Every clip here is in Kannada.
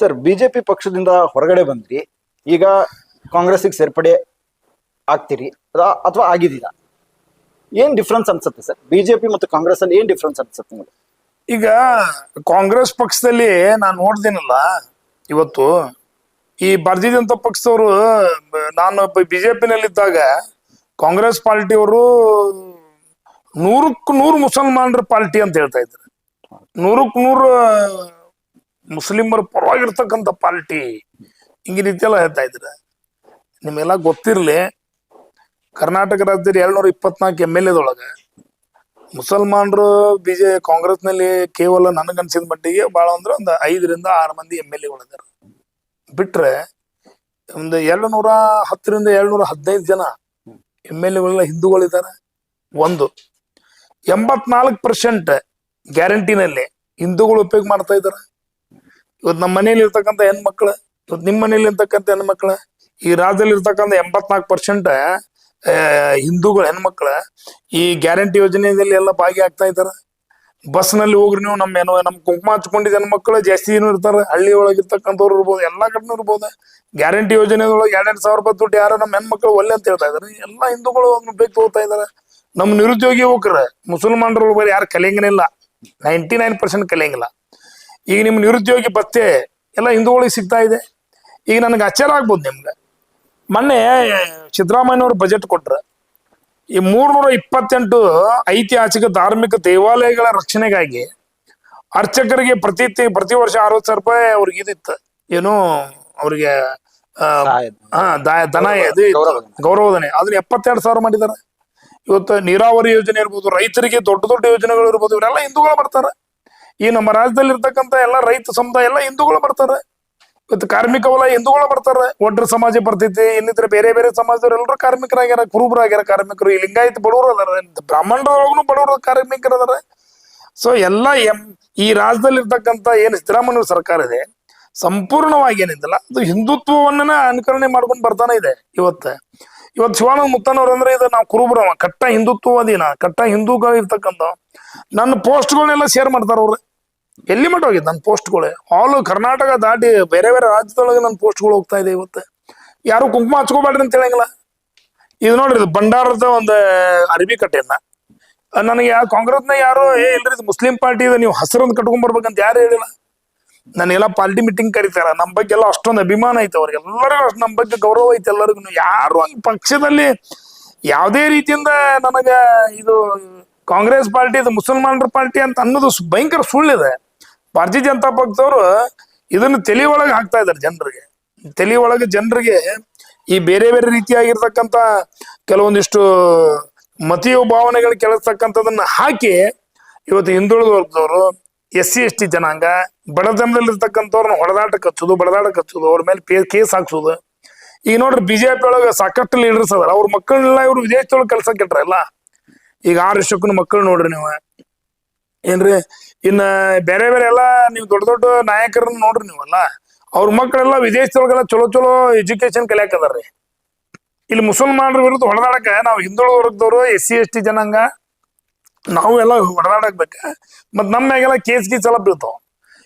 ಸರ್, ಬಿಜೆಪಿ ಪಕ್ಷದಿಂದ ಹೊರಗಡೆ ಬಂದ್ರಿ, ಈಗ ಕಾಂಗ್ರೆಸ್ಗೆ ಸೇರ್ಪಡೆ ಆಗ್ತೀರಿ ಅಥವಾ ಆಗಿದ್ದೀರಾ? ಏನ್ ಡಿಫ್ರೆನ್ಸ್ ಅನ್ಸುತ್ತೆ ಸರ್? ಬಿಜೆಪಿ ಮತ್ತು ಕಾಂಗ್ರೆಸ್ ಅಲ್ಲಿ ಏನ್ ಡಿಫ್ರೆನ್ಸ್ ಅನ್ಸುತ್ತೆ ನಿಮಗೆ? ಈಗ ಕಾಂಗ್ರೆಸ್ ಪಕ್ಷದಲ್ಲಿ ನಾನು ನೋಡ್ದೇನಲ್ಲ, ಇವತ್ತು ಈ ಬರ್ದಿದಂತ ಪಕ್ಷದವರು, ನಾನು ಬಿಜೆಪಿನಲ್ಲಿದ್ದಾಗ ಕಾಂಗ್ರೆಸ್ ಪಾರ್ಟಿಯವರು ನೂರಕ್ಕೂ ನೂರು ಮುಸಲ್ಮಾನರ ಪಾರ್ಟಿ ಅಂತ ಹೇಳ್ತಾ ಇದ್ರು. ನೂರಕ್ಕೂ ನೂರು ಮುಸ್ಲಿಮರ ಪರವಾಗಿರ್ತಕ್ಕಂಥ ಪಾರ್ಟಿ. ಹಿಂಗೆ ರೀತಿಯೆಲ್ಲ ಹೇಳ್ತಾ ಇದ್ರ ನಿಮಗೆಲ್ಲ ಗೊತ್ತಿರಲಿ, ಕರ್ನಾಟಕ ರಾಜ್ಯದಲ್ಲಿ ಏಳ್ನೂರ ಇಪ್ಪತ್ನಾಲ್ಕು ಎಂ ಎಲ್ ಎದೊಳಗೆ ಮುಸಲ್ಮಾನರು ಬಿಜೆ, ಕಾಂಗ್ರೆಸ್ನಲ್ಲಿ ಕೇವಲ ನನಗನ್ಸಿದ ಮಟ್ಟಿಗೆ ಭಾಳ ಅಂದ್ರೆ ಒಂದು ಐದರಿಂದ ಆರು ಮಂದಿ ಎಂ ಎಲ್ ಎಗಳಿದ್ದಾರೆ ಬಿಟ್ರೆ ಒಂದು ಎರಡು ಹತ್ತರಿಂದ ಏಳ್ನೂರ ಹದಿನೈದು ಜನ ಎಂ ಎಲ್ ಎಗಳೆಲ್ಲ ಹಿಂದೂಗಳಿದ್ದಾರೆ ಒಂದು. ಎಂಬತ್ನಾಲ್ಕು ಪರ್ಸೆಂಟ್ ಗ್ಯಾರಂಟಿನಲ್ಲಿ ಹಿಂದೂಗಳು ಉಪಯೋಗ ಮಾಡ್ತಾ ಇದ್ದಾರೆ ಇವತ್ತು ನಮ್ಮ ಮನೇಲಿ ಇರ್ತಕ್ಕಂಥ ಹೆಣ್ಮಕ್ಳು, ಇವತ್ ನಿಮ್ಮ ಮನೇಲಿ ಇರ್ತಕ್ಕಂಥ ಹೆಣ್ಮಕ್ಳು, ಈ ರಾಜ್ಯದಲ್ಲಿ ಇರ್ತಕ್ಕಂಥ ಎಂಬತ್ನಾಲ್ಕು ಪರ್ಸೆಂಟ್ ಹಿಂದೂಗಳು ಹೆಣ್ಮಕ್ಳು ಈ ಗ್ಯಾರಂಟಿ ಯೋಜನೆಯಲ್ಲಿ ಎಲ್ಲ ಭಾಗಿಯಾಗ್ತಾ ಇದ್ದಾರೆ. ಬಸ್ನಲ್ಲಿ ಹೋಗ್ರಿ ನೀವು ನಮ್ಮ ಏನೋ ನಮ್ಮ ಕುಂಕುಮ ಹಚ್ಕೊಂಡಿದ್ದ ಹೆಣ್ಮಕ್ಳು ಜಾಸ್ತಿ ಏನು ಇರ್ತಾರೆ, ಹಳ್ಳಿ ಒಳಗೆ ಇರ್ತಕ್ಕಂಥವ್ರು ಇರ್ಬೋದು, ಎಲ್ಲಾ ಕಡೆನೂ ಇರ್ಬೋದು. ಗ್ಯಾರಂಟಿ ಯೋಜನೆದೊಳಗೆ ಎರಡೆರಡು ಸಾವಿರ ರೂಪಾಯಿ ದುಡ್ಡು ಯಾರು ನಮ್ಮ ಹೆಣ್ಮಕ್ಳು ಒಳ್ಳೆ ಅಂತ ಹೇಳ್ತಾ ಇದಾರೆ ಎಲ್ಲ ಹಿಂದೂಗಳು ಅದನ್ನ ಬೇಕು ತಗೋತಾ ಇದಾರೆ ನಮ್ಮ ನಿರುದ್ಯೋಗಿ ಯುವಕರು, ಮುಸಲ್ಮಾನರು ಬರೀ ಯಾರು ಕಲಿಯಂಗಿಲ್ಲ, ನೈಂಟಿ ನೈನ್ ಪರ್ಸೆಂಟ್ ಕಲಿಯಂಗಿಲ್ಲ. ಈಗ ನಿಮ್ಮ ನಿರುದ್ಯೋಗಿ ಭತ್ತೆ ಎಲ್ಲ ಹಿಂದೂಗಳಿಗೆ ಸಿಗ್ತಾ ಇದೆ. ಈಗ ನನಗೆ ಅಚ್ಚರ ಆಗ್ಬೋದು ನಿಮ್ಗೆ. ಮೊನ್ನೆ ಸಿದ್ದರಾಮಯ್ಯನವರು ಬಜೆಟ್ ಕೊಟ್ರು. ಈ ಮೂರ್ನೂರ ಇಪ್ಪತ್ತೆಂಟು ಐತಿಹಾಸಿಕ ಧಾರ್ಮಿಕ ದೇವಾಲಯಗಳ ರಕ್ಷಣೆಗಾಗಿ ಅರ್ಚಕರಿಗೆ ಪ್ರತಿ ಪ್ರತಿ ವರ್ಷ ಅರವತ್ತು ಸಾವಿರ ರೂಪಾಯಿ ಅವ್ರಿಗೆ ಇದಿತ್ತು. ಏನು ಅವ್ರಿಗೆ ದನ ಇದು. ಗೌರವಧನ. ಅದನ್ನ ಎಪ್ಪತ್ತೆರಡು ಸಾವಿರ ಮಾಡಿದ್ದಾರೆ ಇವತ್ತು ನೀರಾವರಿ ಯೋಜನೆ ಇರ್ಬೋದು ರೈತರಿಗೆ ದೊಡ್ಡ ದೊಡ್ಡ ಯೋಜನೆಗಳು ಇರ್ಬೋದು ಇವರೆಲ್ಲ ಹಿಂದೂಗಳು ಬರ್ತಾರೆ. ಈ ನಮ್ಮ ರಾಜ್ಯದಲ್ಲಿ ಇರ್ತಕ್ಕಂಥ ಎಲ್ಲ ರೈತ ಸಮುದಾಯ, ಎಲ್ಲ ಹಿಂದೂಗಳು ಬರ್ತಾರೆ. ಇವತ್ತು ಕಾರ್ಮಿಕ ವಲ ಹಿಂದೂಗಳು ಬರ್ತಾರೆ. ಒಡ್ರ ಸಮಾಜ ಬರ್ತೈತಿ ಇನ್ನಿತರ ಬೇರೆ ಬೇರೆ ಸಮಾಜದವ್ರು ಎಲ್ಲರೂ ಕಾರ್ಮಿಕರಾಗ್ಯಾರ, ಕುರುಬರಾಗ್ಯಾರ ಕಾರ್ಮಿಕರು. ಈ ಲಿಂಗಾಯತ ಬಡವರು ಅದಾರ. ಬ್ರಾಹ್ಮಣರೊಳಗೂ ಬಡವರು ಕಾರ್ಮಿಕರು ಅದಾರ. ಸೊ ಎಲ್ಲ ಎಂ, ಈ ರಾಜ್ಯದಲ್ಲಿ ಇರ್ತಕ್ಕಂಥ ಏನು ಸಿದ್ದರಾಮಯ್ಯ ಸರ್ಕಾರ ಇದೆ, ಸಂಪೂರ್ಣವಾಗಿ ಏನಿದ್ದಲ್ಲ ಅದು ಹಿಂದುತ್ವವನ್ನ ಅನುಕರಣೆ ಮಾಡ್ಕೊಂಡು ಬರ್ತಾನೆ ಇದೆ ಇವತ್ತು. ಇವತ್ತು ಶಿವಾನಂದ ಮುತ್ತನವ್ರು ಅಂದ್ರೆ ಇದು ನಾವು ಕುರುಬರವ, ಕಟ್ಟ ಹಿಂದುತ್ವವಾದಿನ, ಕಟ್ಟ ಹಿಂದೂಗಳು ಇರ್ತಕ್ಕಂಥ ನನ್ನ ಪೋಸ್ಟ್ಗಳನ್ನೆಲ್ಲ ಶೇರ್ ಮಾಡ್ತಾರ ಅವ್ರು. ಎಲ್ಲಿ ಮಟ್ಟ ಹೋಗಿದೆ ನನ್ನ ಪೋಸ್ಟ್ಗಳು ಆಲ್ ಕರ್ನಾಟಕ ದಾಟಿ ಬೇರೆ ಬೇರೆ ರಾಜ್ಯದೊಳಗೆ ನನ್ನ ಪೋಸ್ಟ್ಗಳು ಹೋಗ್ತಾ ಇದೆ ಇವತ್ತು. ಯಾರು ಕುಂಕುಮ ಹಚ್ಕೋಬೇಡ್ರಿ ಅಂತ ಹೇಳಂಗಿಲ್ಲ. ಇದು ನೋಡ್ರಿ, ಇದು ಭಂಡಾರದ ಒಂದು ಅರಬಿ ಕಟ್ಟೆಯನ್ನ. ನನಗೆ ಯಾವ ಕಾಂಗ್ರೆಸ್ನ ಯಾರು, ಏ, ಇಲ್ರಿ ಮುಸ್ಲಿಂ ಪಾರ್ಟಿ ಇದೆ, ನೀವು ಹಸಿರನ್ನು ಕಟ್ಕೊಂಡ್ ಬರ್ಬೇಕಂತ ಯಾರು ಹೇಳಿಲ್ಲ? ನನಗೆಲ್ಲ ಪಾರ್ಟಿ ಮೀಟಿಂಗ್ ಕರೀತಾರ. ನಮ್ಮ ಬಗ್ಗೆ ಎಲ್ಲ ಅಷ್ಟೊಂದು ಅಭಿಮಾನ ಐತೆ ಅವ್ರಿಗೆ. ಎಲ್ಲರಿಗೂ ಅಷ್ಟು ನಮ್ಮ ಬಗ್ಗೆ ಗೌರವ ಐತೆ ಎಲ್ಲರಿಗೂ. ಯಾರು ಹಂಗ್ ಪಕ್ಷದಲ್ಲಿ ಯಾವುದೇ ರೀತಿಯಿಂದ ನನಗೆ ಇದು ಕಾಂಗ್ರೆಸ್ ಪಾರ್ಟಿ, ಇದು ಮುಸಲ್ಮಾನರ ಪಾರ್ಟಿ ಅಂತ ಅನ್ನೋದು ಭಯಂಕರ ಸುಳ್ಳಿದೆ. ಭಾರತೀಯ ಜನತಾ ಪಕ್ಷದವರು ಇದನ್ನು ತಲೆ ಒಳಗೆ ಹಾಕ್ತಾ ಇದ್ದಾರೆ ಜನರಿಗೆ. ತಲೆ ಒಳಗೆ ಜನರಿಗೆ ಈ ಬೇರೆ ಬೇರೆ ರೀತಿಯಾಗಿರ್ತಕ್ಕಂತ ಕೆಲವೊಂದಿಷ್ಟು ಮತೀಯ ಭಾವನೆಗಳು ಕೆಲಸ್ತಕ್ಕಂಥದನ್ನ ಹಾಕಿ ಇವತ್ತು ಹಿಂದುಳಿದ ವರ್ಗದವರು ಎಸ್ ಸಿ, ಎಸ್ ಟಿ ಜನಾಂಗ ಬಡತನದಲ್ಲಿ ಇರ್ತಕ್ಕಂಥವ್ರನ್ನ ಹೊಡೆದಾಟಕ್ಕೆ ಹಚ್ಚೋದು ಬಡದಾಟ ಹಚ್ಚೋದು ಅವ್ರ ಮೇಲೆ ಪೇ, ಕೇಸ್ ಹಾಕ್ಸೋದು. ಈಗ ನೋಡ್ರಿ ಬಿಜೆಪಿ ಒಳಗೆ ಸಾಕಷ್ಟು ಲೀಡರ್ಸ್ ಅದಾರ ಅವ್ರ ಮಕ್ಕಳನ್ನೆಲ್ಲ ಇವ್ರು ವಿದೇಶದೊಳಗೆ ಕೆಲಸ ಕೆಟ್ರಲ್ಲ ಈಗ ಆರು ವರ್ಷಕ್ಕೂ ಮಕ್ಕಳು ನೋಡ್ರಿ ನೀವು. ಏನ್ರಿ? ಇನ್ನ ಬೇರೆ ಬೇರೆ ಎಲ್ಲ ನೀವು ದೊಡ್ಡ ದೊಡ್ಡ ನಾಯಕರನ್ನ ನೋಡ್ರಿ ನೀವಲ್ಲ. ಅವ್ರ ಮಕ್ಕಳೆಲ್ಲ ವಿದೇಶದೊಳಗೆಲ್ಲ ಚಲೋ ಚಲೋ ಎಜುಕೇಶನ್ ಕಲಿಯಾಕದಾರ್ರಿ ಇಲ್ಲಿ ಮುಸಲ್ಮಾನರ ವಿರುದ್ಧ ಹೊಡೆದಾಡಕ ನಾವು ಹಿಂದುಳಿದ ವರ್ಗದವರು ಎಸ್ ಸಿ ಎಸ್ ಟಿ ಜನಾಂಗ ನಾವು ಎಲ್ಲ ಹೊಡೆದಾಡಕ್ಬೇಕ ಮತ್ ನಮ್ಮ ಮ್ಯಾಗೆಲ್ಲ ಕೇಸ್ ಗೀಸ್ ಎಲ್ಲ ಬೀಳ್ತಾವ.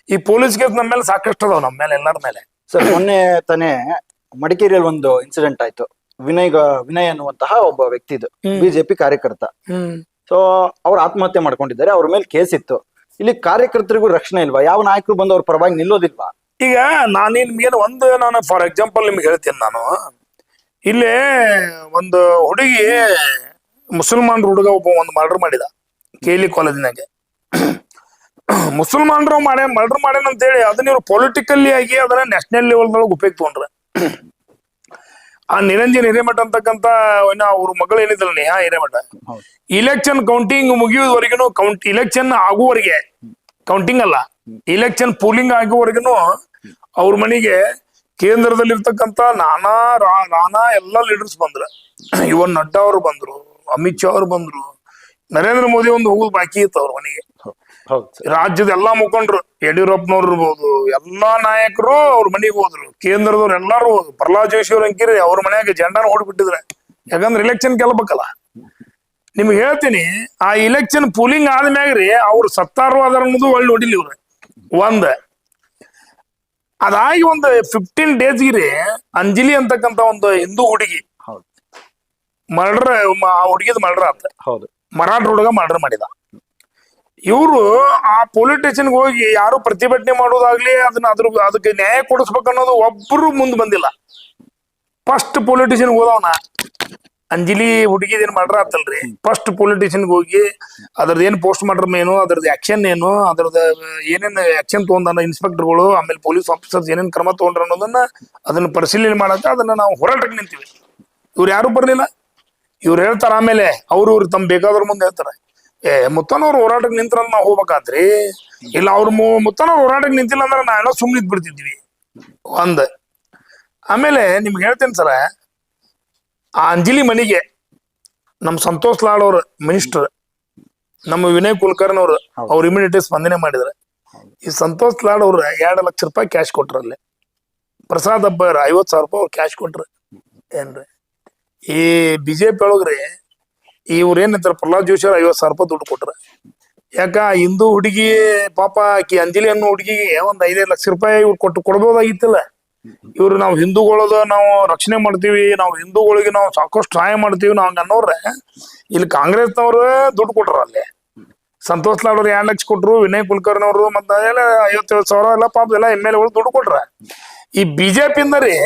ಈ ಪೊಲೀಸ್ ಕೇಸ್ ನಮ್ಮ ಮೇಲೆ ಸಾಕಷ್ಟು ಅದಾವ ನಮ್ಮ ಮೇಲೆ ಎಲ್ಲರ ಮೇಲೆ. ಸರ್ ಮೊನ್ನೆ ತಾನೇ ಮಡಿಕೇರಿಯಲ್ಲಿ ಒಂದು ಇನ್ಸಿಡೆಂಟ್ ಆಯ್ತು. ವಿನಯ್ ವಿನಯ್ ಅನ್ನುವಂತಹ ಒಬ್ಬ ವ್ಯಕ್ತಿ ಇದು ಬಿಜೆಪಿ ಕಾರ್ಯಕರ್ತ. ಸೊ ಅವ್ರು ಆತ್ಮಹತ್ಯೆ ಮಾಡ್ಕೊಂಡಿದ್ದಾರೆ. ಅವ್ರ ಮೇಲೆ ಕೇಸ್ ಇತ್ತು. ಇಲ್ಲಿ ಕಾರ್ಯಕರ್ತರಿಗೂ ರಕ್ಷಣೆ ಇಲ್ವಾ? ಯಾವ ನಾಯಕರು ಬಂದು ಅವ್ರ ಪರವಾಗಿ ನಿಲ್ಲೋದಿಲ್ವಾ? ಈಗ ನಾನು ನಿಮ್ಗೇನು ಒಂದು ನಾನು ಫಾರ್ ಎಕ್ಸಾಂಪಲ್ ನಿಮ್ಗೆ ಹೇಳ್ತೀನಿ ನಾನು. ಇಲ್ಲಿ ಒಂದು ಹುಡುಗಿ ಮುಸಲ್ಮಾನ್ ಹುಡುಗ ಒಬ್ಬ ಒಂದು ಮರ್ಡರ್ ಮಾಡಿದ ಕೇಲಿ ಕಾಲೇಜಿನಾಗೆ ಮುಸಲ್ಮಾನರು ಮಾಡ್ಯ ಮರ್ಡರ್ ಮಾಡ್ಯಾನ ಅಂತೇಳಿ ಅದನ್ನ ಇವ್ರು ಪೊಲಿಟಿಕಲ್ಲಿ ಆಗಿ ಅದನ್ನ ನ್ಯಾಷನಲ್ ಲೆವೆಲ್ದೊಳಗೆ ಉಪಯೋಗ ತಗೊಂಡ್ರೆ ಆ ನಿರಂಜನ್ ಹಿರೇಮಠ ಅಂತಕ್ಕಂತ ಅವ್ರ ಮಗಳು ಏನಿದ್ರು ನೇಹಾ ಹಿರೇಮಠ. ಇಲೆಕ್ಷನ್ ಕೌಂಟಿಂಗ್ ಮುಗಿಯುವವರೆಗೂ ಕೌಂಟ್ ಇಲೆಕ್ಷನ್ ಆಗುವವರೆಗೆ ಕೌಂಟಿಂಗ್ ಅಲ್ಲ ಇಲೆಕ್ಷನ್ ಪೋಲಿಂಗ್ ಆಗುವವರೆಗೂ ಅವ್ರ ಮನೆಗೆ ಕೇಂದ್ರದಲ್ಲಿರ್ತಕ್ಕಂಥ ನಾನಾ ರಾ- ನಾನಾ ಎಲ್ಲ ಲೀಡರ್ಸ್ ಬಂದ್ರು. ಇವನ್ ನಡ್ಡಾ ಅವರು ಬಂದ್ರು ಅಮಿತ್ ಶಾ ಅವ್ರು ಬಂದ್ರು. ನರೇಂದ್ರ ಮೋದಿ ಒಂದು ಹೋಗುದು ಬಾಕಿ ಇತ್ತು ಅವ್ರ ಮನೆಗೆ. ರಾಜ್ಯದ ಎಲ್ಲಾ ಮುಖಂಡರು ಯಡಿಯೂರಪ್ಪನವ್ರು ಇರ್ಬೋದು ಎಲ್ಲಾ ನಾಯಕರು ಅವ್ರ ಮನೆಗೆ ಹೋದ್ರು ಕೇಂದ್ರದವ್ರು ಎಲ್ಲಾರು ಹೋದ್ರು. ಪ್ರಹ್ಲಾದ್ ಜೋಶಿ ಅವ್ರ ಅಂಕಿರಿ ಅವ್ರ ಮನ್ಯಾಗ ಜೆಂಡಾನ ಹೊಡ್ಬಿಟ್ಟಿದ್ರೆ. ಯಾಕಂದ್ರೆ ಇಲೆಕ್ಷನ್ ಗೆಲ್ಬೇಕಲ್ಲ. ನಿಮ್ಗೆ ಹೇಳ್ತೀನಿ ಆ ಇಲೆಕ್ಷನ್ ಪೂಲಿಂಗ್ ಆದ್ಮ್ಯಾಗ್ರಿ ಅವ್ರು ಸತ್ತಾರು ಅದರ ಅನ್ನೋದು ಒಳ್ಳೆ ಹೊಡಿಲಿ ಇವ್ರೆ. ಒಂದ ಅದಾಗಿ ಒಂದು ಫಿಫ್ಟೀನ್ ಡೇಸ್ಗೆ ಅಂಜಲಿ ಅಂತಕ್ಕಂತ ಒಂದು ಹಿಂದೂ ಹುಡುಗಿ ಹೌದು. ಮರ್ಡರ್ ಆ ಹುಡುಗಿದ ಮರ್ಡರ್ ಆತ. ಹೌದು. ಮರಾಠ ಹುಡುಗ ಮರ್ಡರ್ ಮಾಡಿದ. ಇವರು ಆ ಪೊಲೀಸ್ ಸ್ಟೇಷನ್ಗೆ ಹೋಗಿ ಯಾರು ಪ್ರತಿಭಟನೆ ಮಾಡೋದಾಗ್ಲಿ ಅದನ್ನ ಅದ್ರ ಅದಕ್ಕೆ ನ್ಯಾಯ ಕೊಡಿಸ್ಬೇಕು ಅನ್ನೋದು ಒಬ್ರು ಮುಂದ್ ಬಂದಿಲ್ಲ. ಫಸ್ಟ್ ಪೊಲೀಸ್ ಸ್ಟೇಷನ್ಗೆ ಹೋದವನ. ಅಂಜಲಿ ಹುಡುಗಿದೇನ್ ಮಾಡ್ರ ಆತಲ್ರಿ. ಫಸ್ಟ್ ಪೊಲೀಸ್ ಸ್ಟೇಷನ್ಗೆ ಹೋಗಿ ಅದ್ರದ್ದು ಏನು ಪೋಸ್ಟ್ ಮಾಡ್ರಮ್ ಏನು ಅದ್ರದ್ದು ಆಕ್ಷನ್ ಏನು ಅದ್ರದ್ದು ಏನೇನ್ ಆಕ್ಷನ್ ಇನ್ಸ್ಪೆಕ್ಟರ್ ಇನ್ಸ್ಪೆಕ್ಟರ್ಗಳು ಆಮೇಲೆ ಪೊಲೀಸ್ ಆಫೀಸರ್ಸ್ ಏನೇನ್ ಕ್ರಮ ತಗೊಂಡ್ರ ಅನ್ನೋದನ್ನ ಅದನ್ನ ಪರಿಶೀಲನೆ ಮಾಡಕ್ಕೆ ಅದನ್ನ ನಾವು ಹೋರಾಟಕ್ಕೆ ನಿಂತೀವಿ. ಇವ್ರು ಯಾರು ಬರ್ಲಿಲ್ಲ. ಇವ್ರು ಹೇಳ್ತಾರ ಆಮೇಲೆ ಅವ್ರು ಇವ್ರು ತಮ್ಮ ಬೇಕಾದ್ರ ಮುಂದೆ ಹೇಳ್ತಾರೆ. ಏ ಮುತ್ತನವ್ರು ಹೋರಾಟಕ್ಕೆ ನಿಂತ್ರ ನಾವು ಹೋಗ್ಬೇಕಾತ್ರಿ ಇಲ್ಲ ಅವ್ರ ಮುತ್ತನವ್ರು ಹೋರಾಟಕ್ಕೆ ನಿಂತಿಲ್ಲ ಅಂದ್ರೆ ನಾವೆಲ್ಲ ಸುಮ್ಮನೆ ಬಿಡ್ತಿದ್ವಿ ಒಂದ್. ಆಮೇಲೆ ನಿಮ್ಗೆ ಹೇಳ್ತೇನೆ ಸರ ಆ ಅಂಜಲಿ ಮನೆಗೆ ನಮ್ಮ ಸಂತೋಷ್ ಲಾಡ್ ಅವ್ರ ಮಿನಿಸ್ಟರ್ ನಮ್ಮ ವಿನಯ್ ಕುಲಕರ್ಣಿ ಅವರು ಅವ್ರ ಇಮಿಡಿಯೇಟ್ ಸ್ಪಂದನೆ ಮಾಡಿದ್ರೆ ಈ ಸಂತೋಷ್ ಲಾಡ್ ಅವ್ರ ಎರಡು ಲಕ್ಷ ರೂಪಾಯಿ ಕ್ಯಾಶ್ ಕೊಟ್ರಲ್ಲಿ ಪ್ರಸಾದ್ ಹಬ್ಬ ಐವತ್ ಸಾವಿರ ರೂಪಾಯಿ ಅವ್ರು ಕ್ಯಾಶ್ ಕೊಟ್ರು. ಏನ್ರಿ? ಈ ಬಿಜೆಪಿ ಒಳಗ್ರಿ ಇವ್ರ ಏನಂತಾರ ಪ್ರಹ್ಲಾದ್ ಜೋಶಿ ಅವ್ರ ಐವತ್ ಸಾವಿರ ರೂಪಾಯಿ ದುಡ್ಡು ಕೊಟ್ರ. ಯಾಕ ಹಿಂದೂ ಹುಡುಗಿ ಪಾಪ ಆಕಿ ಅಂಜಲಿ ಅನ್ನೋ ಹುಡುಗಿಗೆ ಒಂದ್ ಐದೈದು ಲಕ್ಷ ರೂಪಾಯಿ ಇವ್ರು ಕೊಟ್ಟು ಕೊಡ್ಬೋದಾಗಿತ್ತಲ್ಲ. ಇವ್ರು ನಾವು ಹಿಂದೂಗಳದ ನಾವು ರಕ್ಷಣೆ ಮಾಡ್ತೀವಿ, ನಾವು ಹಿಂದೂಗಳಿಗೆ ನಾವು ಸಾಕಷ್ಟು ಸಹಾಯ ಮಾಡ್ತೀವಿ ನಾವು ಅನ್ನೋರ್ರೆ, ಇಲ್ಲಿ ಕಾಂಗ್ರೆಸ್ನವ್ರು ದುಡ್ಡು ಕೊಟ್ರ ಅಲ್ಲಿ. ಸಂತೋಷ್ ಲಾಡ್ ಅವ್ರು ಎರಡ್ ಲಕ್ಷ ಕೊಟ್ರು, ವಿನಯ್ ಕುಲಕರ್ಣಿ ಅವರು ಮತ್ತೆ ಎಲ್ಲ ಐವತ್ತೇಳು ಸಾವಿರ ಎಲ್ಲ ಪಾಪ ಎಲ್ಲ ಎಂ ಎಲ್ ಎಗಳು ದುಡ್ಡು ಕೊಟ್ರ. ಈ ಬಿಜೆಪಿಯಿಂದ ರೀ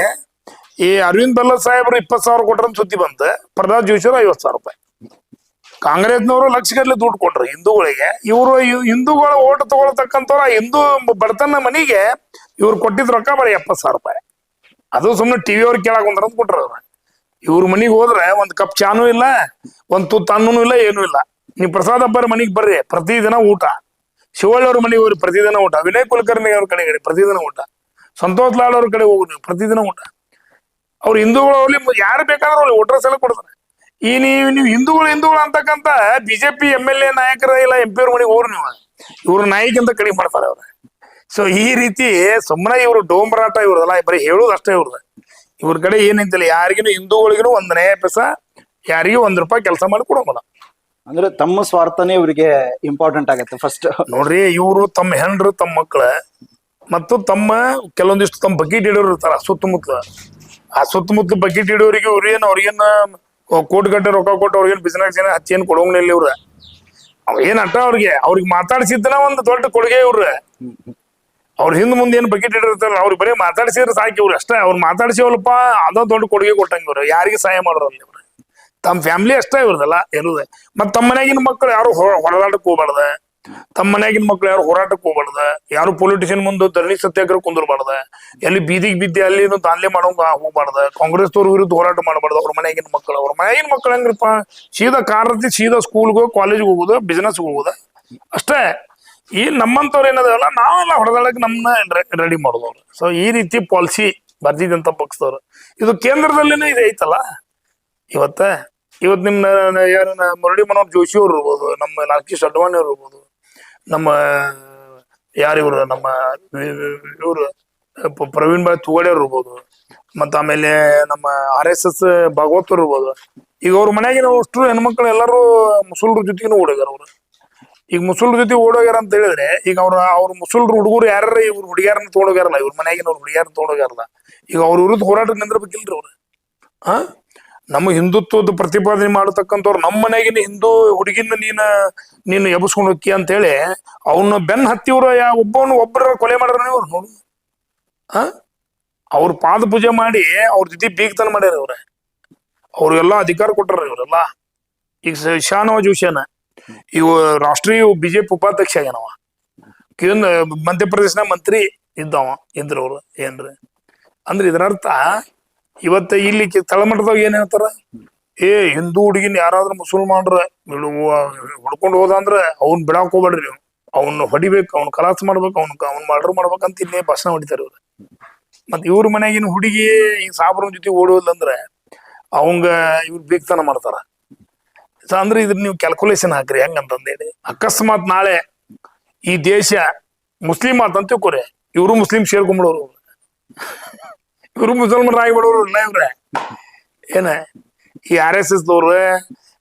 ಈ ಅರವಿಂದ್ ಬೆಲ್ಲ ಸಾಹೇಬ್ರು ಇಪ್ಪತ್ ಸಾವಿರ ಕೊಟ್ರ ಸುದ್ದಿ ಬಂತ, ಪ್ರಹ್ಲಾದ್ ಜೋಶಿ ಐವತ್ತು ಐವತ್ ಸಾವಿರ ರೂಪಾಯಿ. ಕಾಂಗ್ರೆಸ್ನವರು ಲಕ್ಷಗಟ್ಟಲೆ ದುಡ್ಡು ಕೊಟ್ರು ಹಿಂದೂಗಳಿಗೆ. ಇವರು ಹಿಂದೂಗಳ ಓಟ್ ತಗೊಳ್ತಕ್ಕಂಥವ್ರ ಆ ಹಿಂದೂ ಬಡತನ ಮನಿಗೆ ಇವ್ರು ಕೊಟ್ಟಿದ್ ರೊಕ್ಕ ಬರೀ ಎಪ್ಪತ್ ಸಾವಿರ ರೂಪಾಯಿ. ಅದು ಸುಮ್ಮನೆ ಟಿವಿ ಅವ್ರು ಕೇಳಕ್ ಒಂದ್ರ ಅಂತ ಕೊಟ್ರ ಅವ್ರು. ಇವ್ರ ಮನಿಗೆ ಹೋದ್ರೆ ಒಂದ್ ಕಪ್ ಚಾನು ಇಲ್ಲ, ಒಂದ್ ತುತ್ತು ಅನ್ನನೂ ಇಲ್ಲ, ಏನೂ ಇಲ್ಲ. ನೀವು ಪ್ರಸಾದ್ ಹಬ್ಬರ ಮನಿಗೆ ಬರ್ರಿ, ಪ್ರತಿದಿನ ಊಟ. ಶಿವಳ್ಳಿ ಅವ್ರ ಮನೆಗೆ ಹೋಗ್ರಿ, ಪ್ರತಿದಿನ ಊಟ. ವಿನಯ್ ಕುಲಕರ್ಣಿ ಅವ್ರ ಕಡೆಗೆ ಪ್ರತಿದಿನ ಊಟ. ಸಂತೋಷ್ ಲಾಲ್ ಅವ್ರ ಕಡೆ ಹೋಗ್ರಿ ನೀವು ಪ್ರತಿದಿನ ಊಟ. ಅವ್ರು ಹಿಂದೂಗಳು ಅವ್ಲಿ ಯಾರು ಬೇಕಾದ್ರೂ ಅವ್ಲಿ ವೋಟರ್ಸ್ ಎಲ್ಲ ಕೊಡ್ತಾರೆ. ಈ ನೀವು ನೀವು ಹಿಂದೂಗಳು ಹಿಂದೂಗಳು ಅಂತಕ್ಕಂತ ಬಿಜೆಪಿ ಎಂ ಎಲ್ ಎ ನಾಯಕರ ಇಲ್ಲ ಎಂ ಪಿ ಅವ್ರ ಮನೆಗೆ ಹೋಗ್ರಿ ನೀವು. ಇವ್ರ ನಾಯಿಗಿಂತ ಕಡಿಮೆ ಮಾಡ್ತಾರೆ ಅವ್ರ. ಸೊ ಈ ರೀತಿ ಸುಮ್ಮನೆ ಇವರು ಡೋಂಬರಾಟ ಇವ್ರದಲ್ಲ ಬರೀ ಹೇಳೋದು ಅಷ್ಟೇ ಇವ್ರದ ಇವ್ರ ಕಡೆ ಏನಂತಿಲ್ಲ ಯಾರಿಗೂ ಹಿಂದೂಗಳಿಗೂ ಒಂದ್ ನ್ಯಾಯ ಪೈಸ ಯಾರಿಗೂ ಒಂದ್ ರೂಪಾಯಿ ಕೆಲಸ ಮಾಡಿ ಕೊಡೋಂಗಿಲ್ಲ. ಅಂದ್ರೆ ತಮ್ಮ ಸ್ವಾರ್ಥನೇ ಇವರಿಗೆ ಇಂಪಾರ್ಟೆಂಟ್ ಆಗತ್ತೆ ಫಸ್ಟ್ ನೋಡ್ರಿ ಇವರು ತಮ್ಮ ಹೆಂಡ್ರು ತಮ್ಮ ಮಕ್ಕಳ ಮತ್ತು ತಮ್ಮ ಕೆಲವೊಂದಿಷ್ಟು ತಮ್ಮ ಬಕೆಟ್ ಇಡೋರು ಇರ್ತಾರ ಸುತ್ತಮುತ್ತ. ಆ ಸುತ್ತಮುತ್ತ ಬಕೆಟ್ ಇಡೋರಿಗೆ ಇವ್ರೇನು ಅವ್ರಿಗೇನ ಕೋಟಿ ಗಟ್ಟೆ ರೊಕ್ಕ ಕೊಟ್ಟು ಅವ್ರಿಗೇನು ಬಿಸಿನೆಸ್ ಏನ ಹಚ್ಚಿ ಏನು ಕೊಡೋಂಗಿಲ್ಲ ಇವ್ರ. ಏನ್ ಅಟ್ಟ ಅವ್ರಿಗೆ? ಅವ್ರಿಗೆ ಮಾತಾಡ್ಸಿದ್ದನ ಒಂದು ದೊಡ್ಡ ಕೊಡುಗೆ ಇವ್ರ. ಅವ್ರ ಹಿಂದ್ ಮುಂದೆ ಏನ್ ಬಕೆಟ್ ಇಟ್ಟಿರ್ತಾರ ಅವ್ರಿಗೆ ಬರೀ ಮಾತಾಡ್ಸಿದ್ರೆ ಸಾಕಿ ಇವ್ರು ಅಷ್ಟೇ. ಅವ್ರು ಮಾತಾಡ್ಸಿವಲ್ಪ ಅದ ದೊಡ್ಡ ಕೊಡುಗೆ ಕೊಟ್ಟಂಗ ಇವ್ರು. ಯಾರಿಗೆ ಸಹಾಯ ಮಾಡೋರಲ್ಲ ಇವ್ರು. ತಮ್ಮ ಫ್ಯಾಮಿಲಿ ಅಷ್ಟೇ ಇವ್ರದಲ್ಲ ಏನದ ಮತ್ ತಮ್ಮ ಮಕ್ಕಳು ಯಾರು ಹೊಡೆದಾಟಕ್ಕೆ ಹೊಡೆದಾಟಕ್ ಹೋಗ್ಬಾರ್ದ? ತಮ್ಮ ಮನ್ಯಾಗಿನ ಮಕ್ಳು ಯಾರು ಹೋರಾಟಕ್ಕೆ ಹೋಗ್ಬಾರ್ದ? ಯಾರು ಪೊಲಿಟಿಷಿಯನ್ ಮುಂದೆ ಧರಣಿ ಸತ್ಯಾಗ್ರಹ ಕುಂದಿರ್ಬಾರ್ದ? ಎಲ್ಲಿ ಬೀದಿಗೆ ಬಿದ್ದೆ ಅಲ್ಲಿ ದಾನ್ಲೆ ಮಾಡೋಂಗ ಹೋಗ್ಬಾರ್ದ? ಕಾಂಗ್ರೆಸ್ ತವ್ರ ವಿರುದ್ಧ ಹೋರಾಟ ಮಾಡಬಾರ್ದು ಅವ್ರ ಮನ್ಯಾಗಿನ ಮಕ್ಕಳು ಅವ್ರ ಮನ್ಯಾಗಿನ ಮಕ್ಕಳು ಹೆಂಗ್ರಪ್ಪ? ಸೀದಾ ಕಾರತಿ ಸೀದಾ ಸ್ಕೂಲ್ಗೆ ಕಾಲೇಜ್ಗೆ ಹೋಗುದು ಬಿಸ್ನೆಸ್ ಹೋಗುದ? ಅಷ್ಟೇ. ಈ ನಮ್ಮಂತವ್ರು ಏನದಲ್ಲ, ನಾವೆಲ್ಲ ಹೊಡೆದಾಡಕ್ಕೆ ನಮ್ಮನ್ನ ರೆಡಿ ಮಾಡೋದವ್ರು. ಸೊ ಈ ರೀತಿ ಪಾಲಿಸಿ ಭಾರತೀಯ ಜನತಾ ಪಕ್ಷದವ್ರು. ಇದು ಕೇಂದ್ರದಲ್ಲಿನೇ ಇದು ಐತಲ್ಲ? ಇವತ್ತ. ಇವತ್ತು ನಿಮ್ಮ ಯಾರು ಮುರಳಿ ಮನೋಹರ್ ಜೋಶಿ ಅವ್ರು ಇರ್ಬೋದು, ನಮ್ಮ ನಾಗೇಶ್ ಅಡ್ವಾಣಿ ಅವ್ರು ಇರ್ಬೋದು ನಮ್ಮ ಯಾರಿವ್ರು ನಮ್ಮ, ಇವರು ಪ್ರವೀಣ್ ಭಾಯ್ ತುಗಡೆಯವ್ರು ಇರ್ಬೋದು. ಮತ್ತ ಆಮೇಲೆ ನಮ್ಮ ಆರ್ ಎಸ್ ಎಸ್ ಭಾಗವತ್ ಅವ್ರು ಇರ್ಬೋದು. ಈಗ ಅವ್ರ ಮನೆಯಾಗಿನ ಅಷ್ಟು ಹೆಣ್ಮಕ್ಳು ಎಲ್ಲರೂ ಮುಸುಲ್ರ ಜೊತೆಗೂ ಓಡೋಗ್ಯಾರ ಅವ್ರು. ಈಗ ಮುಸುಲ್ರ ಜೊತೆ ಓಡೋಗ್ಯಾರ ಅಂತ ಹೇಳಿದ್ರೆ, ಈಗ ಅವ್ರ ಅವ್ರ ಮುಸುಲ್ರ ಹುಡುಗರು ಯಾರ ಇವ್ರ ಹುಡುಗಿಯಾರನ್ನ ತಗೊಂಡೋಗ್ಯಾರಲ್ಲ? ಇವ್ರ ಮನೆಯಾಗಿನ ಅವ್ರ ಹುಡುಗಿಯಾರನ್ನ ತಗೊಂಡೋಗ್ಯಾರಲ್ಲ? ಈಗ ಅವ್ರ ವಿರುದ್ಧ ಹೋರಾಟ ನಿಂದಿರ್ಬೇಕಿಲ್ರಿ ಅವ್ರು. ಆ? ನಮ್ಮ ಹಿಂದುತ್ವದ ಪ್ರತಿಪಾದನೆ ಮಾಡತಕ್ಕಂಥವ್ರು ನಮ್ಮ ಮನೆಗಿನ ಹಿಂದೂ ಹುಡುಗಿನ ನೀನ, ನೀನು ಎಬ್ಸ್ಕೊಂಡು ಹೋಕ್ಕಿ ಅಂತ ಹೇಳಿ ಅವನ್ನ ಬೆನ್ ಹತ್ತಿವ್ರ ಯಾ ಒಬ್ಬವನು ಒಬ್ಬರ ಕೊಲೆ ಮಾಡ್ರ ಇವ್ರು ನೋಡು. ಆ? ಅವ್ರ ಪಾದ ಪೂಜೆ ಮಾಡಿ ಅವ್ರ ಜೊತೆ ಬೀಗತನ ಮಾಡ್ಯಾರ ಅವ್ರ ಅವ್ರಿಗೆಲ್ಲ ಅಧಿಕಾರ ಕೊಟ್ಟಾರ ಇವರೆಲ್ಲ. ಈಗ ಶಾನವಾಜ್ ಶಾನವ ಜೋಶಿಯನ ಇವ ರಾಷ್ಟ್ರೀಯ ಬಿಜೆಪಿ ಉಪಾಧ್ಯಕ್ಷ ಆಗ್ಯಾನವ. ಮಧ್ಯಪ್ರದೇಶನ ಮಂತ್ರಿ ಇದ್ದವ, ಇದ್ರವ್ರು ಏನ್ರಿ? ಅಂದ್ರೆ ಇದರ ಅರ್ಥ ಇವತ್ತ ಇಲ್ಲಿ ತಳಮಟ್ಟದಾಗ ಏನ್ ಹೇಳ್ತಾರ? ಏ, ಹಿಂದೂ ಹುಡುಗಿನ ಯಾರಾದ್ರೂ ಮುಸಲ್ಮಾನ್ರ ಹೊಡ್ಕೊಂಡು ಹೋದ ಅಂದ್ರ ಅವ್ನ್ ಬಿಡಾಕ್ ಹೋಗ್ಬೇಡ್ರಿ ಹೊಡಿಬೇಕು, ಅವ್ನ ಕಲಾಸ ಮಾಡ್ಬೇಕು, ಅವ್ನ ಅವ್ನ ಮರ್ಡರ್ ಮಾಡ್ಬೇಕಂತ ಇಲ್ಲೇ ಭಾಷಣ ಹೊಡಿತಾರ ಇವ್ರು. ಮತ್ ಇವ್ರ ಮನೆಗಿನ ಹುಡುಗಿ ಈ ಸಾಬ್ರನ್ ಜೊತೆ ಓಡೋದಂದ್ರೆ ಅವಂಗ ಇವ್ರ ಬೇಕ್ತನ ಮಾಡ್ತಾರ. ಅಂದ್ರೆ ಇದ್ರ ನೀವು ಕ್ಯಾಲ್ಕುಲೇಷನ್ ಹಾಕ್ರಿ ಹೆಂಗಂತಂದೇಳಿ ಅಕಸ್ಮಾತ್ ನಾಳೆ ಈ ದೇಶ ಮುಸ್ಲಿಂ ಆತಂತ ತಿಳ್ಕೊರಿ. ಇವರು ಮುಸ್ಲಿಂ ಸೇರ್ಕೊಂಡ್ಬಿಡೋರು ಇವರು ಮುಸಲ್ಮಾನರು ಆಗಿಬಿಡೋರು ಇಲ್ಲ ಇವ್ರೆ. ಏನ, ಈ ಆರ್ ಎಸ್ ಎಸ್ ದವ್ರು,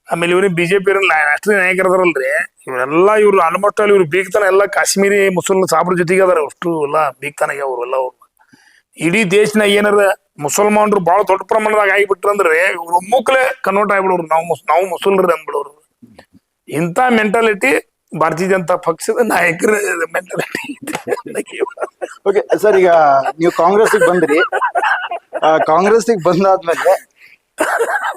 ಆಮೇಲೆ ಇವ್ರಿಗೆ ಬಿಜೆಪಿ ರಾಷ್ಟ್ರೀಯ ನಾಯಕರದಾರಲ್ರಿ. ಇವರೆಲ್ಲ ಇವ್ರು ಆಲ್ಮೋಸ್ಟ್ ಅಲ್ಲಿ ಇವ್ರು ಬೀಗ್ತಾನ ಎಲ್ಲ ಕಾಶ್ಮೀರಿ ಮುಸಲ್ಮಾನ್ ಸಾಬ್ರ ಜೊತೆಗೆ ಅದಾರ ಅಷ್ಟು ಎಲ್ಲ ಬೀಗ್ತಾನಾಗ ಅವ್ರು ಅವ್ರು. ಇಡೀ ದೇಶನಾಗ ಏನಾರ ಮುಸಲ್ಮಾನರು ಬಹಳ ದೊಡ್ಡ ಪ್ರಮಾಣದಾಗ ಆಗಿಬಿಟ್ರ ಅಂದ್ರೆ ಇವ್ರು ಒಮ್ಮುಕ್ಲೆ ಕನ್ವರ್ಟ್ ಆಗ್ಬಿಡೋರು. ನಾವು ನಾವು ಮುಸಲ್ರಿ ಅಂದ್ಬಿಡೋರು. ಇಂಥ ಮೆಂಟಾಲಿಟಿ ಭಾರತೀಯ ಜನತಾ ಪಕ್ಷದ ನಾಯಕರ ಮೆಂಟಾಲಿಟಿ ಓಕೆ ಸರ್ ಈಗ ನೀವು ಕಾಂಗ್ರೆಸ್ ಬಂದ್ರಿ. ಕಾಂಗ್ರೆಸ್ ಬಂದಾದ್ಮೇಲೆ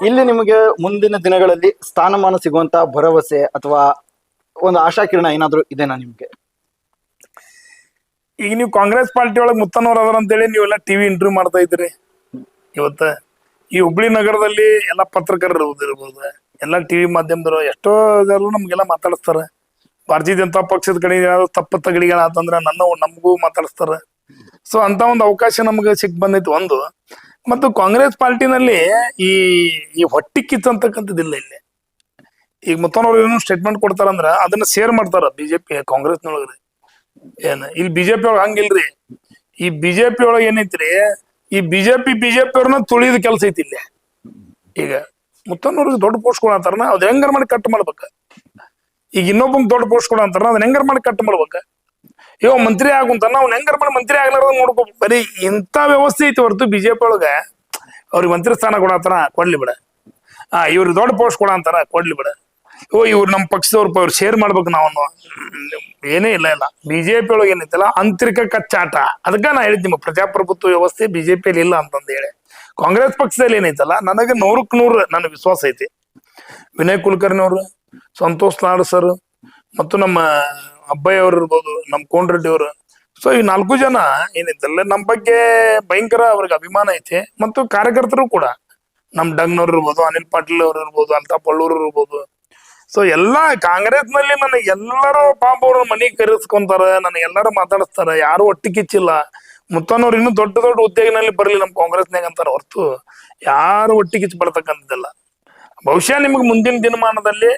ಇಲ್ಲಿ ನಿಮಗೆ ಮುಂದಿನ ದಿನಗಳಲ್ಲಿ ಸ್ಥಾನಮಾನ ಸಿಗುವಂತ ಭರವಸೆ ಅಥವಾ ಒಂದು ಆಶಾಕಿರಣ ಏನಾದ್ರು ಇದೆನಾ ನಿಮ್ಗೆ? ಈಗ ನೀವು ಕಾಂಗ್ರೆಸ್ ಪಾರ್ಟಿ ಒಳಗೆ ಮುತ್ತನವ್ರು ಅದರ ಅಂತೇಳಿ ನೀವೆಲ್ಲ ಟಿವಿ ಇಂಟರ್ವ್ಯೂ ಮಾಡ್ತಾ ಇದ್ರಿ ಇವತ್ತ ಈ ಹುಬ್ಳಿ ನಗರದಲ್ಲಿ ಎಲ್ಲ ಪತ್ರಕರ್ತರು ಇರ್ಬೋದು ಎಲ್ಲ ಟಿವಿ ಮಾಧ್ಯಮದವರು ಎಷ್ಟೋ ಜನ ನಮ್ಗೆಲ್ಲ ಮಾತಾಡಿಸ್ತಾರ. ಭಾರತೀಯ ಜನತಾ ಪಕ್ಷದ ಕಡೆ ಏನಾದ್ರು ತಪ್ಪು ತಗಡಿಗಳಾತಂದ್ರ ನನ್ನ ನಮಗೂ ಮಾತಾಡಿಸ್ತಾರ. ಸೊ ಅಂತ ಒಂದು ಅವಕಾಶ ನಮ್ಗೆ ಸಿಕ್ ಬಂದೈತಿ ಒಂದು. ಮತ್ತು ಕಾಂಗ್ರೆಸ್ ಪಾರ್ಟಿನಲ್ಲಿ ಈ ಈ ಹೊಟ್ಟಿ ಕಿತ್ತಂತಕ್ಕಂಥದ್ದಿಲ್ಲ ಇಲ್ಲಿ. ಈಗ ಮುತ್ತನವ್ರು ಏನು ಸ್ಟೇಟ್ಮೆಂಟ್ ಕೊಡ್ತಾರಂದ್ರ ಅದನ್ನ ಶೇರ್ ಮಾಡ್ತಾರ ಬಿಜೆಪಿ ಕಾಂಗ್ರೆಸ್ನೊಳಗ್ರಿ ಏನ, ಇಲ್ಲಿ ಬಿಜೆಪಿ ಒಳಗ ಹಂಗಿಲ್ರಿ. ಈ ಬಿಜೆಪಿ ಒಳಗ ಏನೈತ್ರಿ, ಈ ಬಿಜೆಪಿ ಬಿಜೆಪಿ ಅವ್ರನ್ನ ತುಳಿದ ಕೆಲಸ ಐತಿ ಇಲ್ಲಿ. ಈಗ ಮುತ್ತನ್ನೂರಿಗೆ ದೊಡ್ಡ ಪೋಸ್ಟ್ ಕೊಡಂತಾರನ ಅದ್ ಹೆಂಗಾರ ಮಾಡಿ ಕಟ್ ಮಾಡ್ಬೇಕ? ಈಗ ಇನ್ನೊಬ್ಬನ್ ದೊಡ್ಡ ಪೋಸ್ಟ್ ಕೊಡಂತಾರ ಅದನ್ನ ಹೆಂಗಾರ ಮಾಡಿ ಕಟ್ ಮಾಡ್ಬೇಕ? ಇವ ಮಂತ್ರಿ ಆಗುಂತಾನ ಅವ್ನ ಹೆಂಗಾರ ಮಾಡಿ ಮಂತ್ರಿ ಆಗ್ಲಾರ್ದ ನೋಡ್ಕೋ, ಬರೀ ಇಂತ ವ್ಯವಸ್ಥೆ ಐತಿ ಹೊರತು ಬಿಜೆಪಿ ಒಳಗ, ಅವ್ರಿಗೆ ಮಂತ್ರಿ ಸ್ಥಾನ ಕೊಡತ್ತಾರ ಕೊಡ್ಲಿ ಬಿಡ. ಆ ಇವ್ರಿಗೆ ದೊಡ್ಡ ಪೋಸ್ಟ್ ಕೊಡಂತಾರ ಕೊಡ್ಲಿ ಬಿಡ. ಓ, ಇವ್ರು ನಮ್ಮ ಪಕ್ಷದವ್ರ ಇವ್ರು ಶೇರ್ ಮಾಡ್ಬೇಕು ನಾವು ಏನೇ ಇಲ್ಲ ಇಲ್ಲ. ಬಿಜೆಪಿ ಒಳಗೆ ಏನೈತಲ್ಲ, ಆಂತರಿಕ ಕಚ್ಚಾಟ. ಅದಕ್ಕ ನಾ ಹೇಳ್ತೀನಿ ಪ್ರಜಾಪ್ರಭುತ್ವ ವ್ಯವಸ್ಥೆ ಬಿಜೆಪಿಯಲ್ಲಿ ಇಲ್ಲ ಅಂತಂದು ಹೇಳಿ. ಕಾಂಗ್ರೆಸ್ ಪಕ್ಷದಲ್ಲಿ ಏನೈತಲ್ಲ, ನನಗೆ ನೂರಕ್ ನೂರು ನನ್ನ ವಿಶ್ವಾಸ ಐತಿ. ವಿನಯ್ ಕುಲಕರ್ಣಿ ಅವರು ಸಂತೋಷ್ ನಾಡ್ ಸರ್ ಮತ್ತು ನಮ್ಮ ಅಬ್ಬಯ್ಯ ಅವ್ರು ಇರ್ಬೋದು, ನಮ್ಮ ಕೋಂಡ್ರೆಡ್ಡಿ ಅವರು. ಸೊ ಈ ನಾಲ್ಕು ಜನ ಏನಿದ್ದಲ್ಲ ನಮ್ಮ ಬಗ್ಗೆ ಭಯಂಕರ ಅವ್ರಿಗೆ ಅಭಿಮಾನ ಐತಿ. ಮತ್ತು ಕಾರ್ಯಕರ್ತರು ಕೂಡ. ನಮ್ ಡಂಗ್ನವ್ರು ಇರ್ಬೋದು, ಅನಿಲ್ ಪಾಟೀಲ್ ಅವ್ರು ಇರ್ಬೋದು ಅಂತ ಪಳ್ಳೂರ್ ಇರ್ಬೋದು. ಸೊ ಎಲ್ಲಾ ಕಾಂಗ್ರೆಸ್ನಲ್ಲಿ ನನಗೆ ಎಲ್ಲರೂ ಪಾಪ ಅವ್ರ ಮನೆಗೆ ಕರೆಸ್ಕೊಂತಾರ, ನನಗೆ ಎಲ್ಲರೂ ಮಾತಾಡಿಸ್ತಾರ, ಯಾರು ಒಟ್ಟಿ ಕಿಚ್ಚಿಲ್ಲ. ಮುತ್ತನವ್ರು ಇನ್ನೂ ದೊಡ್ಡ ದೊಡ್ಡ ಉದ್ಯೋಗನಲ್ಲಿ ಬರಲಿ ನಮ್ಮ ಕಾಂಗ್ರೆಸ್ನಾಗ ಅಂತಾರ ಹೊರ್ತು. ಯಾರು ಒಟ್ಟಿ ಕಿಚ್ಚು ಬರ್ತಕ್ಕಂಥದ್ದಿಲ್ಲ ಬಹುಶಃ ನಿಮಗೆ ಮುಂದಿನ ದಿನಮಾನದಲ್ಲಿ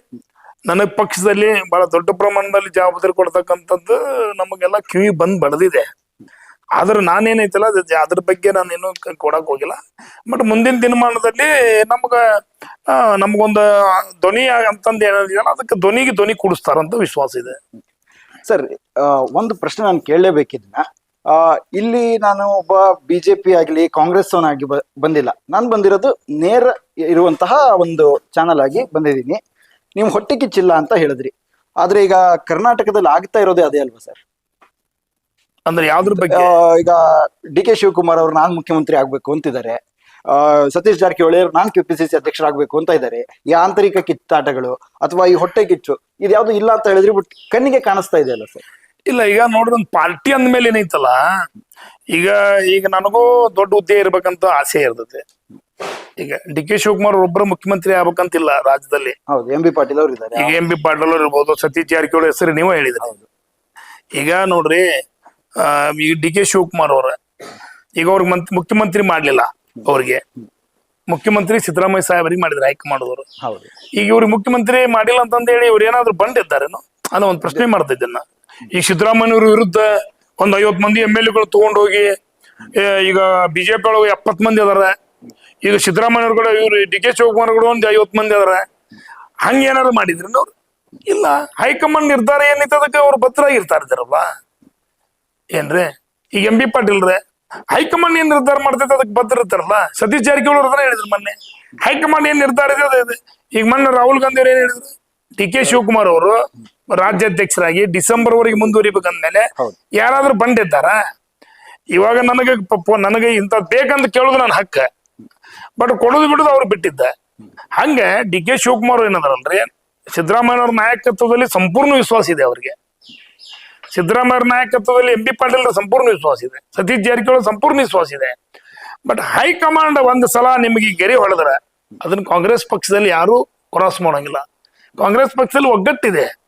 ನನಗೆ ಪಕ್ಷದಲ್ಲಿ ಬಹಳ ದೊಡ್ಡ ಪ್ರಮಾಣದಲ್ಲಿ ಜವಾಬ್ದಾರಿ ಕೊಡ್ತಕ್ಕಂಥದ್ದು ನಮಗೆಲ್ಲ ಕಿವಿ ಬಂದ್ ಬಡದಿದೆ. ಆದ್ರೆ ನಾನೇನೈತಲ್ಲ ಅದ್ರ ಬಗ್ಗೆ ನಾನೇನು ಕೊಡಕ್ ಹೋಗಿಲ್ಲ. ಬಟ್ ಮುಂದಿನ ದಿನಮಾನದಲ್ಲಿ ನಮ್ಗ ನಮಗೊಂದು ಧ್ವನಿ ಅಂತಂದು ಏನಿದೆಯಲ್ಲ ಅದಕ್ಕೆ ಧ್ವನಿಗೆ ಧ್ವನಿ ಕೂಡಿಸ್ತಾರಂತ ವಿಶ್ವಾಸ ಇದೆ. ಸರ್ ಒಂದು ಪ್ರಶ್ನೆ ನಾನು ಕೇಳಲೇಬೇಕಿದ್ನ. ಇಲ್ಲಿ ನಾನು ಒಬ್ಬ ಬಿಜೆಪಿ ಆಗಲಿ ಕಾಂಗ್ರೆಸ್ ಆಗಿ ಬಂದಿಲ್ಲ. ನಾನು ಬಂದಿರೋದು ನೇರ ಇರುವಂತಹ ಒಂದು ಚಾನಲ್ ಆಗಿ ಬಂದಿದ್ದೀನಿ. ನೀವು ಹೊಟ್ಟೆ ಕಿಚ್ಚಿಲ್ಲ ಅಂತ ಹೇಳಿದ್ರಿ. ಆದ್ರೆ ಈಗ ಕರ್ನಾಟಕದಲ್ಲಿ ಆಗ್ತಾ ಇರೋದೇ ಅದೇ ಅಲ್ವಾ ಸರ್? ಅಂದ್ರೆ ಯಾವ್ದ್ರ ಬಗ್ಗೆ? ಈಗ ಡಿ ಕೆ ಶಿವಕುಮಾರ್ ಅವರು ನಾನ್ ಮುಖ್ಯಮಂತ್ರಿ ಆಗ್ಬೇಕು ಅಂತಿದ್ದಾರೆ. ಆ, ಸತೀಶ್ ಜಾರಕಿಹೊಳಿ ಅವರು ನಾನ್ ಕೆಪಿಸಿಸಿ ಅಧ್ಯಕ್ಷರಾಗ್ಬೇಕು ಅಂತ ಇದ್ದಾರೆ. ಈ ಆಂತರಿಕ ಕಿತ್ತಾಟಗಳು ಅಥವಾ ಈ ಹೊಟ್ಟೆ ಕಿಚ್ಚು ಇದ್ಯಾವುದು ಇಲ್ಲ ಅಂತ ಹೇಳಿದ್ರಿ ಬಟ್ ಕಣ್ಣಿಗೆ ಕಾಣಿಸ್ತಾ ಇದೆ ಅಲ್ಲ ಸರ್? ಇಲ್ಲ ಈಗ ನೋಡ್ರಿ ಒಂದು ಪಾರ್ಟಿ ಅಂದ್ಮೇಲೆ ಏನೈತಲ್ಲ ಈಗ ಈಗ ನನಗೂ ದೊಡ್ಡ ಹುದ್ದೆ ಇರ್ಬೇಕಂತ ಆಸೆ ಇರ್ತದೆ ಈಗ ಡಿ ಕೆ ಶಿವಕುಮಾರ್ ಒಬ್ಬರು ಮುಖ್ಯಮಂತ್ರಿ ಆಗ್ಬೇಕಂತಿಲ್ಲ ರಾಜ್ಯದಲ್ಲಿ. ಹೌದು ಎಂ ಬಿ ಪಾಟೀಲ್ ಅವರು ಇದ್ದಾರೆ. ಈಗ ಎಂ ಬಿ ಪಾಟೀಲ್ ಅವ್ರು ಇರ್ಬೋದು ಸತೀಶ್ ಜಾರಕಿಹೊಳಿ ಹೆಸರು ನೀವೇ ಹೇಳಿದ್ರಿ. ಈಗ ನೋಡ್ರಿ ಆ, ಈಗ ಡಿ ಕೆ ಶಿವಕುಮಾರ್ ಅವ್ರ ಈಗ ಅವ್ರಿಗೆ ಮಂತ್ ಮುಖ್ಯಮಂತ್ರಿ ಮಾಡ್ಲಿಲ್ಲ ಅವ್ರಿಗೆ. ಮುಖ್ಯಮಂತ್ರಿ ಸಿದ್ದರಾಮಯ್ಯ ಸಾಹೇಬರಿಗೆ ಮಾಡಿದ್ರು ಹೈಕ್ ಅವರು ಹೌದು. ಈಗ ಇವ್ರಿಗೆ ಮುಖ್ಯಮಂತ್ರಿ ಮಾಡಿಲ್ಲ ಅಂತಂದೇಳಿ ಇವ್ರ ಏನಾದ್ರು ಬಂದಿದ್ದಾರೇನೋ ಅನ್ನೋ ಒಂದು ಪ್ರಶ್ನೆ ಮಾಡ್ತಿದ್ದೆ ಇದ್ದನ್ನ ಈ ಸಿದ್ದರಾಮಯ್ಯವ್ರ ವಿರುದ್ಧ ಒಂದ್ ಐವತ್ ಮಂದಿ ಎಂ ಎಲ್ ಎಗಳು ತಗೊಂಡೋಗಿ ಈಗ ಬಿಜೆಪಿ ಒಳಗೆ ಎಪ್ಪತ್ ಮಂದಿ ಅದಾರ. ಈಗ ಸಿದ್ದರಾಮಯ್ಯವ್ರ ಕೂಡ ಇವ್ರು ಡಿ ಕೆ ಶಿವಕುಮಾರ್ ಕೂಡ ಒಂದ್ ಐವತ್ ಮಂದಿ ಅದಾರ. ಹಂಗ ಏನಾದ್ರು ಮಾಡಿದ್ರಿ ಅವ್ರು? ಇಲ್ಲ. ಹೈಕಮಾಂಡ್ ನಿರ್ಧಾರ ಏನೈತೆ ಅದಕ್ಕೆ ಅವ್ರು ಭದ್ರಾಗಿರ್ತಾ ಇರ್ತಾರಲ್ಲ ಏನ್ರಿ? ಈಗ ಎಂ ಬಿ ಪಾಟೀಲ್ ರೇ. ಹೈಕಮಾಂಡ್ ಏನ್ ನಿರ್ಧಾರ ಮಾಡ್ತೈತೆ ಅದಕ್ಕೆ ಬದ್ಧ ಇರ್ತಾರಲ್ಲ? ಸತೀಶ್ ಜಾರಕಿಹೊಳಿ ಅವ್ರದ್ರ ಹೇಳಿದ್ರು ಮೊನ್ನೆ. ಹೈಕಮಾಂಡ್ ಏನ್ ನಿರ್ಧಾರ ಇದೆ ಅದೇ ಈಗ ಮೊನ್ನೆ ರಾಹುಲ್ ಗಾಂಧಿ ಅವ್ರು ಏನ್ ಹೇಳಿದ್ರು? ಡಿ ಕೆ ಶಿವಕುಮಾರ್ ಅವರು ರಾಜ್ಯಾಧ್ಯಕ್ಷರಾಗಿ ಡಿಸೆಂಬರ್ ವರೆಗೆ ಮುಂದುವರಿಬೇಕಂದ್ಮೇಲೆ. ಯಾರಾದ್ರೂ ಬಂದಿದ್ದಾರ? ಇವಾಗ ನನಗೆ ನನಗೆ ಇಂಥ ಬೇಕಂತ ಕೇಳೋದು ನನ್ನ ಹಕ್ಕ. ಬಟ್ ಕೊಡೋದು ಬಿಡೋದು ಅವ್ರು ಬಿಟ್ಟಿದ್ದ. ಹಂಗೆ ಡಿ ಕೆ ಶಿವಕುಮಾರ್ ಏನದಾರಲ್ರಿ? ಸಿದ್ದರಾಮಯ್ಯ ಅವ್ರ ನಾಯಕತ್ವದಲ್ಲಿ ಸಂಪೂರ್ಣ ವಿಶ್ವಾಸ ಇದೆ ಅವ್ರಿಗೆ. ಸಿದ್ದರಾಮಯ್ಯ ನಾಯಕತ್ವದಲ್ಲಿ ಎಂ ಬಿ ಪಾಟೀಲ್ ಸಂಪೂರ್ಣ ವಿಶ್ವಾಸ ಇದೆ. ಸತೀಶ್ ಜಾರಕಿಹೊಳಿ ಸಂಪೂರ್ಣ ವಿಶ್ವಾಸ ಇದೆ. ಬಟ್ ಹೈಕಮಾಂಡ್ ಒಂದು ಸಲ ನಿಮಗೆ ಗೆರೆ ಹೊಡೆದ್ರೆ ಅದನ್ನ ಕಾಂಗ್ರೆಸ್ ಪಕ್ಷದಲ್ಲಿ ಯಾರು ಕ್ರಾಸ್ ಮಾಡೋಂಗಿಲ್ಲ. ಕಾಂಗ್ರೆಸ್ ಪಕ್ಷದಲ್ಲಿ ಒಗ್ಗಟ್ಟಿದೆ.